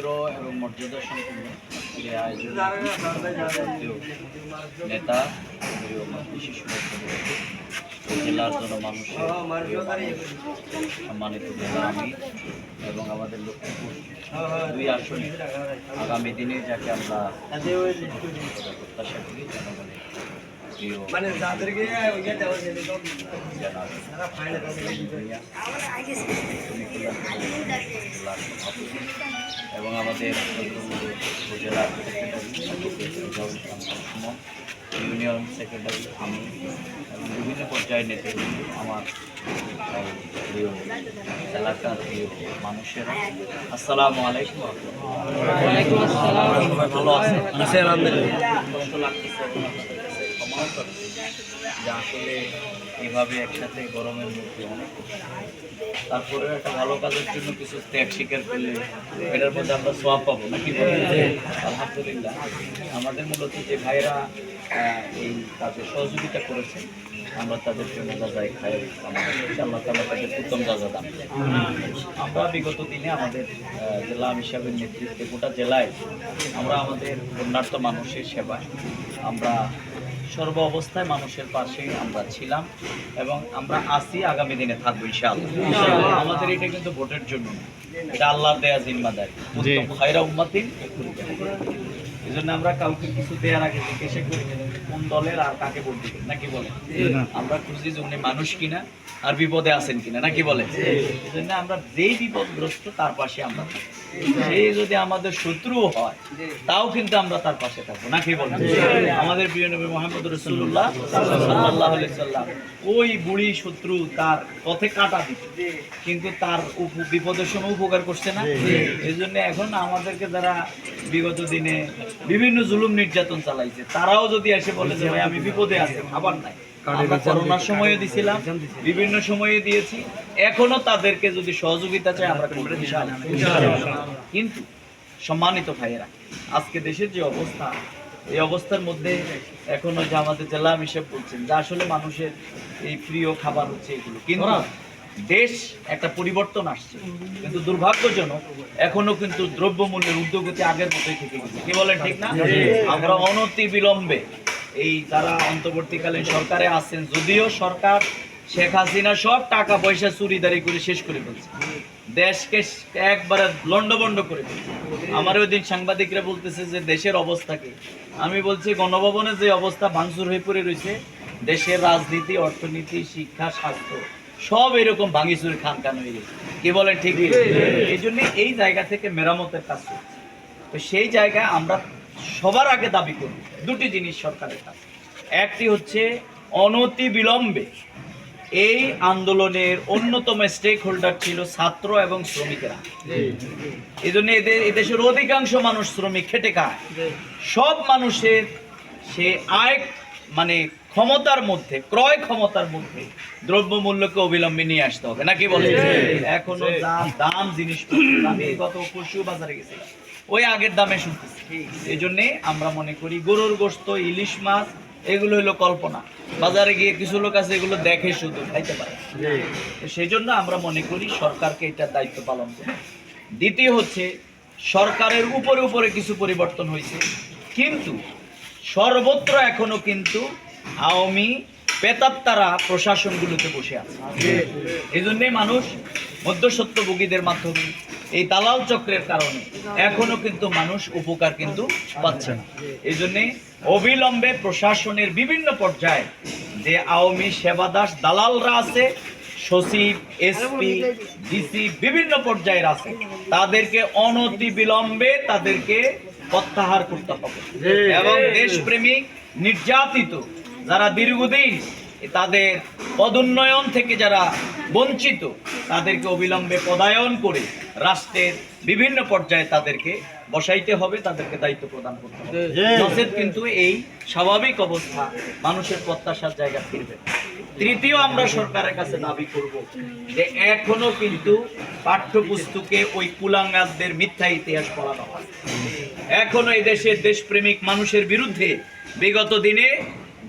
পবিত্র এবং মর্যাদা সম্পন্ন নেতা জেলার জন্য মানুষ, সম্মানিত আমি এবং আমাদের লক্ষ্মীপুর দুই আসনে আগামী দিনে যাকে আমরা প্রত্যাশা করি জনগণের মানে যাদেরকে এবং আমাদের উপজেলার ইউনিয়ন সেক্রেটারি আমি এবং বিভিন্ন পর্যায়ের নেতৃত্ব আমার প্রিয় এলাকার প্রিয় মানুষেরা। আসসালামু আলাইকুম। ভালো আছে লাগতেছে এবং আপনাদের কাছে ক্ষমাও করছি যে আসলে এভাবে একসাথে গরমের মধ্যে অনেক। তারপরে একটা ভালো কাজের জন্য কিছু ত্যাগ স্বীকার করলে এটার মধ্যে আমরা সোয়াব পাবো নাকি? আলহামদুলিল্লাহ, আমাদের মূলত যে ভাইরা এই কাজে সহযোগিতা করেছেন, আমরা তাদের জন্য যাই খাই আল্লাহ তালা তাদের উত্তম যাজা দান আমরা বিগত দিনে আমাদের জেলা হিসাবের নেতৃত্বে গোটা জেলায় আমরা আমাদের বন্যার্থ মানুষের সেবায় আমরা সর্ব অবস্থায় মানুষের পাশে আমরা ছিলাম এবং আমরা আসি আগামী দিনে থাকব ইনশাআল্লাহ। আমাদের এটা কিন্তু ভোটের জন্য এটা আল্লাহর দেয়া জিম্মাদারি খায়রা উম্মাতিন এই জন্য আমরা কাউকে কিছু দেওয়ার আগে জিজ্ঞাসা করি কোন দলের আর কাকে ভোট দিবেন নাকি বলে? আমরা খুঁজি যে উনি মানুষ কিনা আর বিপদে আছেন কিনা নাকি বলে? এই জন্য আমরা যেই বিপদগ্রস্ত তার পাশে আমরা থাকি সেই যদি আমাদের শত্রু হয় তাও কিন্তু আমরা তার পাশে থাকব। নাকি বলে আমাদের প্রিয় নবী মোহাম্মদ রসুল্লাহ সাল্লাহ সাল্লাম ওই বুড়ি শত্রু তার পথে কাটা দিত। কিন্তু তার বিপদের সময় উপকার করছে না। এই জন্য এখন আমাদেরকে যারা বিগত দিনে বিভিন্ন জুলুম নির্যাতন চালাইছে তারাও যদি এসে বলে যে ভাই আমি বিপদে আছি খাবার নাই। আমরা করোনার সময়ে দিছিলাম বিভিন্ন সময়ে দিয়েছি। এখনও তাদেরকে যদি সহযোগিতা চাই আমরা কিন্তু সম্মানিত ভাইয়েরা আজকে দেশের যে অবস্থা এই অবস্থার মধ্যে এখনও যে আমাদের জেলা হিসেব বলছেন যে আসলে মানুষের এই প্রিয় খাবার হচ্ছে এগুলো। কিন্তু দেশ একটা পরিবর্তন আসছে কিন্তু দুর্ভাগ্যজনক এখনও কিন্তু দ্রব্যমূল্যের ঊর্ধ্বগতি আগের মতোই থেকে গেছে। কি বলেন ঠিক না? আমরা অনতি বিলম্বে এই যারা অন্তর্বর্তীকালীন সরকারে আছেন যদিও সরকার শেখ হাসিনা সব টাকা পয়সা চুরিদারি করে শেষ করে ফেলছে। দেশকে একবারে লন্ডভন্ড করে ফেলছে। আমার ওই দিন সাংবাদিকরা বলতেছে যে দেশের অবস্থা কি? আমি বলছি গণভবনে যে অবস্থা ভাঙচুর হয়ে পড়ে রয়েছে দেশের রাজনীতি অর্থনীতি শিক্ষা স্বাস্থ্য সব এরকম ভাঙিচুরি খান খান হয়ে গেছে। কি বলেন ঠিক। এই জন্য এই জায়গা থেকে মেরামতের কাজ চলছে। তো সেই জায়গায় আমরা সবার আগে দাবি করি দুটি জিনিস সরকারের কাছে। একটি হচ্ছে অনতি বিলম্বে এই আন্দোলনের অন্যতম স্টেক হোল্ডার ছিল ছাত্র এবং শ্রমিকেরা। এই জন্য এদের এদেশের অধিকাংশ মানুষ শ্রমিক খেটে খায়। সব মানুষের সে আয় মানে ক্ষমতার মধ্যে ক্রয় ক্ষমতার মধ্যে দ্রব্যমূল্যকে অবিলম্বে নিয়ে আসতে হবে। নাকি বলে এখনও দাম জিনিস আমি গত পশু বাজারে গেছিলাম। ওই আগের দামে শুনতেছি। এই জন্যে আমরা মনে করি গরুর গোস্ত ইলিশ মাছ এগুলো হলো কল্পনা। বাজারে গিয়ে কিছু লোক আছে এগুলো দেখে শুধু খাইতে পারে। সেই জন্য আমরা মনে করি সরকারকে এটার দায়িত্ব পালন হবে। দ্বিতীয় হচ্ছে সরকারের উপরে উপরে কিছু পরিবর্তন হয়েছে। কিন্তু সর্বত্র এখনও কিন্তু আওয়ামী পেতাত্তারা প্রশাসনগুলোতে বসে আছে। এই জন্যই মানুষ মধ্যসত্যভোগীদের মাধ্যমে এই দালাল চক্রের কারণে এখনও কিন্তু মানুষ উপকার কিন্তু পাচ্ছে না। এই জন্যে অবিলম্বে প্রশাসনের বিভিন্ন পর্যায়ে যে আওয়ামী সেবাদাস দালালরা আছে সচিব এসপি ডিসি বিভিন্ন পর্যায়ের আছে তাদেরকে অনতি বিলম্বে তাদেরকে প্রত্যাহার করতে হবে। এবং দেশপ্রেমিক নির্যাতিত যারা দীর্ঘদিন তাদের পদোন্নয়ন থেকে যারা বঞ্চিত তাদেরকে অবিলম্বে পদায়ন করে রাষ্ট্রের বিভিন্ন পর্যায়ে তাদেরকে বসাইতে হবে তাদেরকে দায়িত্ব প্রদান করতে হবে। নচেত কিন্তু এই স্বাভাবিক অবস্থা মানুষের প্রত্যাশার জায়গা ফিরবে। তৃতীয় আমরা সরকারের কাছে দাবি করব যে এখনও কিন্তু পাঠ্যপুস্তকে ওই কুলাঙ্গাসদের মিথ্যা ইতিহাস পড়ানো হয়। এখনও এই দেশের দেশপ্রেমিক মানুষের বিরুদ্ধে বিগত দিনে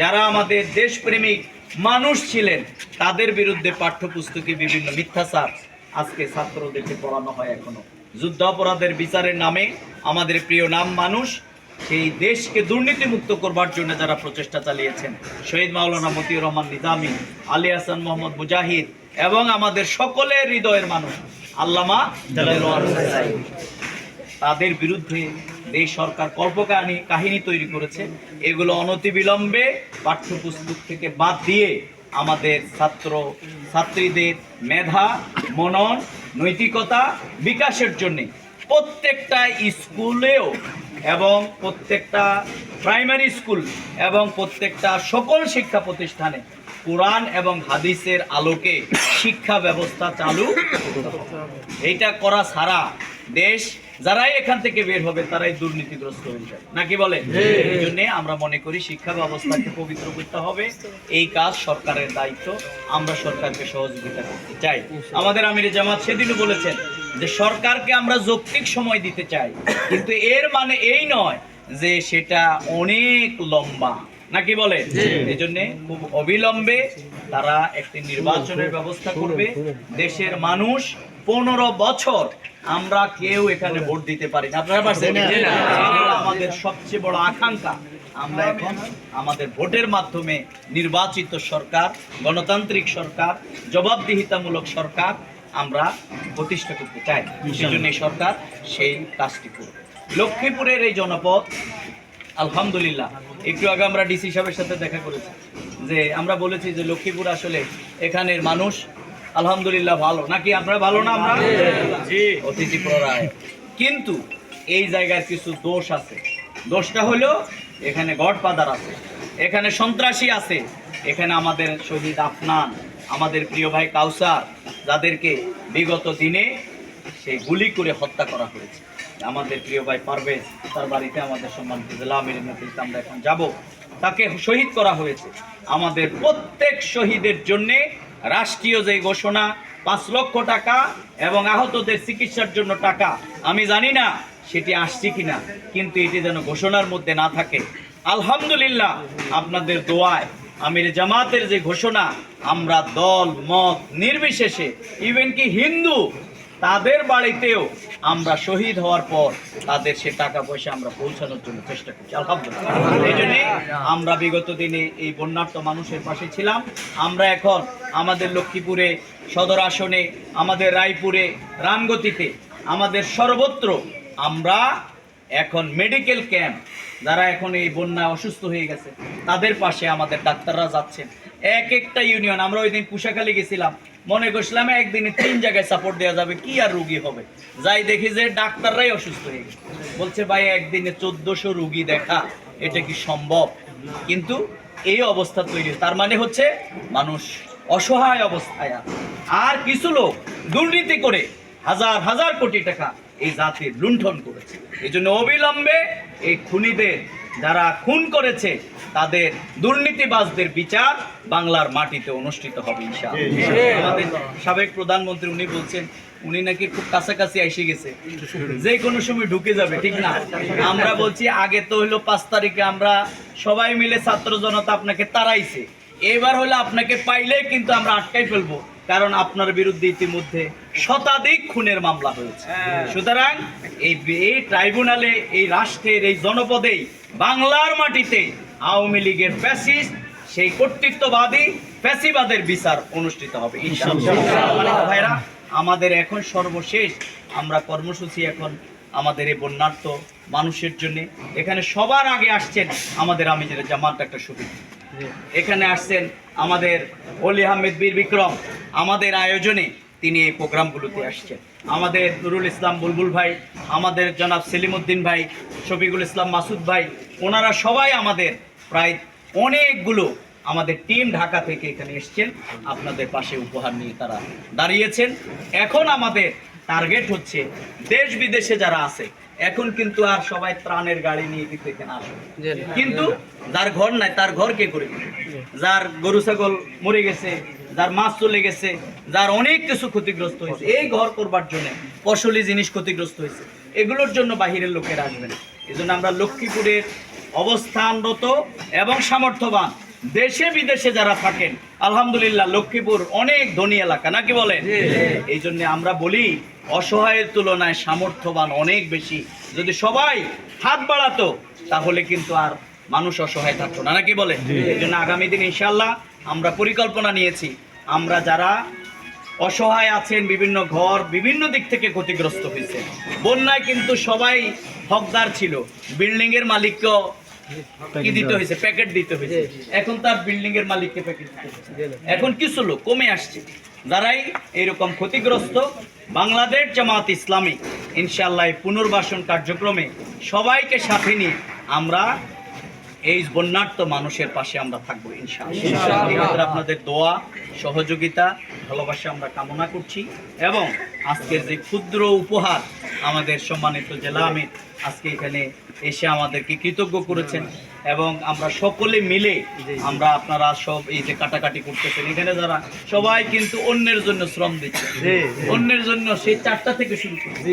যারা আমাদের দেশপ্রেমিক মানুষ ছিলেন। তাদের বিরুদ্ধে পাঠ্যপুস্তকে বিভিন্ন মিথ্যাচার আজকে ছাত্রদেরকে পড়ানো হয় এখনও। যুদ্ধ অপরাধের বিচারের নামে আমাদের প্রিয় নাম মানুষ। সেই দেশকে দুর্নীতিমুক্ত করবার জন্য যারা প্রচেষ্টা চালিয়েছেন, শহীদ মাওলানা মতিউর রহমান নিজামী, আলী হাসান মোহাম্মদ মুজাহিদ এবং আমাদের সকলের হৃদয়ের মানুষ, আল্লামা তাদের বিরুদ্ধে এই সরকার কল্পকাহিনী কাহিনী তৈরি করেছে, এগুলো অনতিবিলম্বে পাঠ্যপুস্তক থেকে বাদ দিয়ে আমাদের ছাত্র ছাত্রীদের মেধা, মনন, নৈতিকতা বিকাশের জন্য প্রত্যেকটা স্কুলেও এবং প্রত্যেকটা প্রাইমারি স্কুল এবং প্রত্যেকটা সকল শিক্ষা প্রতিষ্ঠানে কোরআন এবং হাদিসের আলোকে শিক্ষা ব্যবস্থা চালু এইটা করা ছাড়া দেশ যারাই এখান থেকে বের হবে তারাই দুর্নীতিগ্রস্ত হয়ে যায় নাকি বলে? এই জন্য আমরা মনে করি শিক্ষা ব্যবস্থাকে পবিত্র করতে হবে। এই কাজ সরকারের দায়িত্ব। আমরা সরকারকে সহযোগিতা করতে চাই। আমাদের আমির জামাত সেদিনও বলেছেন যে সরকারকে আমরা যৌক্তিক সময় দিতে চাই। কিন্তু এর মানে এই নয় যে সেটা অনেক লম্বা। নাকি বলে? এই জন্য খুব অবিলম্বে তারা একটি নির্বাচনের ব্যবস্থা করবে। দেশের মানুষ পনেরো বছর আমরা কেউ এখানে ভোট দিতে পারি না। আপনারা পারছেন? আমাদের সবচেয়ে বড় আকাঙ্ক্ষা। আমরা এখন আমাদের ভোটের মাধ্যমে নির্বাচিত সরকার গণতান্ত্রিক সরকার জবাবদিহিতামূলক সরকার আমরা প্রতিষ্ঠা করতে চাই। সেজন্য সরকার সেই কাজটি করবে। লক্ষ্মীপুরের এই জনপদ আলহামদুলিল্লাহ একটু আগে আমরা ডিসি সাহেবের সাথে দেখা করেছি যে আমরা বলেছি যে লক্ষ্মীপুর আসলে এখানের মানুষ আলহামদুলিল্লাহ ভালো। নাকি আমরা ভালো না আমরা? অতিথি প্ররায় কিন্তু এই জায়গার কিছু দোষ আছে। দোষটা হলো এখানে গডফাদার আছে এখানে সন্ত্রাসী আছে এখানে আমাদের শহীদ আফনান আমাদের প্রিয় ভাই কাউসার যাদেরকে বিগত দিনে সেই গুলি করে হত্যা করা হয়েছে। আমাদের প্রিয় ভাই পারভেজ, তার বাড়িতে আমাদের সম্মানিত জেলা নেতৃত্বে আমরা এখন যাব। তাকে শহীদ করা হয়েছে। আমাদের প্রত্যেক শহীদের জন্যে রাষ্ট্রীয় যে ঘোষণা, পাঁচ লক্ষ টাকা এবং আহতদের চিকিৎসার জন্য টাকা, আমি জানি না সেটি আসছে কিনা, কিন্তু এটি যেন ঘোষণার মধ্যে না থাকে। আলহামদুলিল্লাহ, আপনাদের দোয়ায়, আমির জামাতের যে ঘোষণা, আমরা দল, মত নির্বিশেষে ইভেন কি হিন্দু তাদের বাড়িতেও আমরা শহীদ হওয়ার পর তাদের সে টাকা পয়সা আমরা পৌঁছানোর জন্য চেষ্টা করছি, আলহামদুলিল্লাহ। এই জন্যে আমরা বিগত দিনে এই বন্যার্থ মানুষের পাশে ছিলাম। আমরা এখন আমাদের লক্ষ্মীপুরে, সদর আসনে, আমাদের রায়পুরে, রামগতিতে, আমাদের সর্বত্র আমরা এখন মেডিকেল ক্যাম্প যারা এখন এই বন্যায় অসুস্থ হয়ে গেছে, তাদের পাশে আমাদের ডাক্তাররা যাচ্ছেন। এক একটা ইউনিয়ন আমরা ওই দিন কুশাখালী গেছিলাম। মনে করছিলাম একদিনে তিন জায়গায় সাপোর্ট দেওয়া যাবে, কি আর রুগী হবে? যাই দেখি যে ডাক্তাররাই অসুস্থ হয়ে গেছে। বলছে, ভাই, একদিনে চোদ্দশো রুগী দেখা, এটা কি সম্ভব? কিন্তু এই অবস্থা তৈরি তার মানে হচ্ছে, মানুষ অসহায় অবস্থায় আর কিছু লোক দুর্নীতি করে হাজার হাজার কোটি টাকা এই জাতির লুণ্ঠন করেছে। এই জন্য অবিলম্বে এই খুনিদের যারা খুন করেছে তাদের দুর্নীতিবাজদের বিচার বাংলার মাটিতে অনুষ্ঠিত হবে আমাদের সাবেক প্রধানমন্ত্রী উনি বলছেন উনি নাকি খুব কাছাকাছি এসে গেছে। যে কোনো সময় ঢুকে যাবে ঠিক না? আমরা বলছি আগে তো হলো পাঁচ তারিখে আমরা সবাই মিলে ছাত্র জনতা আপনাকে তাড়াইছে। এবার হলে আপনাকে পাইলে কিন্তু আমরা আটকাই ফেলব। কারণ আপনার বিরুদ্ধে ইতিমধ্যে শতাধিক খুনের মামলা হয়েছে। সুতরাং এই এই ট্রাইব্যুনালে এই রাষ্ট্রের এই জনপদেই বাংলার মাটিতে আওয়ামী লীগের ফ্যাসিস্ট সেই কর্তৃত্ববাদী ফ্যাসিবাদের বিচার অনুষ্ঠিত হবে। ভাইরা আমাদের এখন সর্বশেষ আমরা কর্মসূচি এখন আমাদের এই বন্যার্থ মানুষের জন্য। এখানে সবার আগে আসছেন আমাদের আমিজের জামাত একটা সুবিধা। এখানে আসছেন আমাদের অলি আহমেদ বীর বিক্রম। আমাদের আয়োজনে তিনি এই প্রোগ্রামগুলোতে আসছেন। আমাদের নুরুল ইসলাম বুলবুল ভাই, আমাদের জনাব সেলিমউদ্দিন ভাই, শফিকুল ইসলাম মাসুদ ভাই, ওনারা সবাই আমাদের প্রায় অনেকগুলো আমাদের টিম ঢাকা থেকে এখানে এসছেন। আপনাদের পাশে উপহার নিয়ে তারা দাঁড়িয়েছেন। এখন আমাদের টার্গেট হচ্ছে দেশ বিদেশে যারা আছে এখন কিন্তু আর সবাই ত্রাণের গাড়ি নিয়ে কিন্তু এখানে আসে। কিন্তু যার ঘর নাই তার ঘর কে করে যার গরু ছাগল মরে গেছে যার মাছ চলে গেছে যার অনেক কিছু ক্ষতিগ্রস্ত হয়েছে এই ঘর করবার জন্য ফসলি জিনিস ক্ষতিগ্রস্ত হয়েছে। এগুলোর জন্য বাহিরের লোকেরা আসবেন এই জন্য আমরা লক্ষ্মীপুরের অবস্থানরত এবং সামর্থ্যবান দেশে বিদেশে যারা থাকেন আলহামদুলিল্লাহ লক্ষ্মীপুর অনেক ধনী এলাকা নাকি বলেন? এই জন্য আমরা বলি অসহায়ের তুলনায় সামর্থ্যবান অনেক বেশি। যদি সবাই হাত বাড়াতো তাহলে কিন্তু আর মানুষ অসহায় থাকতো না। নাকি বলেন এই জন্য আগামী দিন ইনশাল্লাহ আমরা পরিকল্পনা নিয়েছি। আমরা যারা অসহায় আছেন বিভিন্ন ঘর বিভিন্ন দিক থেকে ক্ষতিগ্রস্ত হয়েছে বন্যায় কিন্তু সবাই হকদার ছিল। বিল্ডিংয়ের মালিককেও কি দিতে হয়েছে? প্যাকেট দিতে হয়েছে। এখন তার বিল্ডিং এর মালিককে প্যাকেট এখন কিছু লোক কমে আসছে। যারাই এরকম ক্ষতিগ্রস্ত বাংলাদেশ জামাত ইসলামী ইনশাআল্লাহ পুনর্বাসন কার্যক্রমে সবাইকে সাথে নিয়ে আমরা এই বন্যার্থ মানুষের পাশে আমরা থাকব ইনশাআল্লাহ। আপনাদের দোয়া সহযোগিতা ভালোবাসা আমরা কামনা করছি এবং আজকের যে ক্ষুদ্র উপহার আমাদের সম্মানিত জেলা আমির আজকে এখানে এসে আমাদেরকে কৃতজ্ঞ করেছেন এবং আমরা সকলে মিলে আমরা আপনারা সব এই যে কাটাকাটি করতেছেন এখানে যারা সবাই কিন্তু অন্যের জন্য শ্রম দিচ্ছে অন্যের জন্য সেই চারটা থেকে শুরু করছে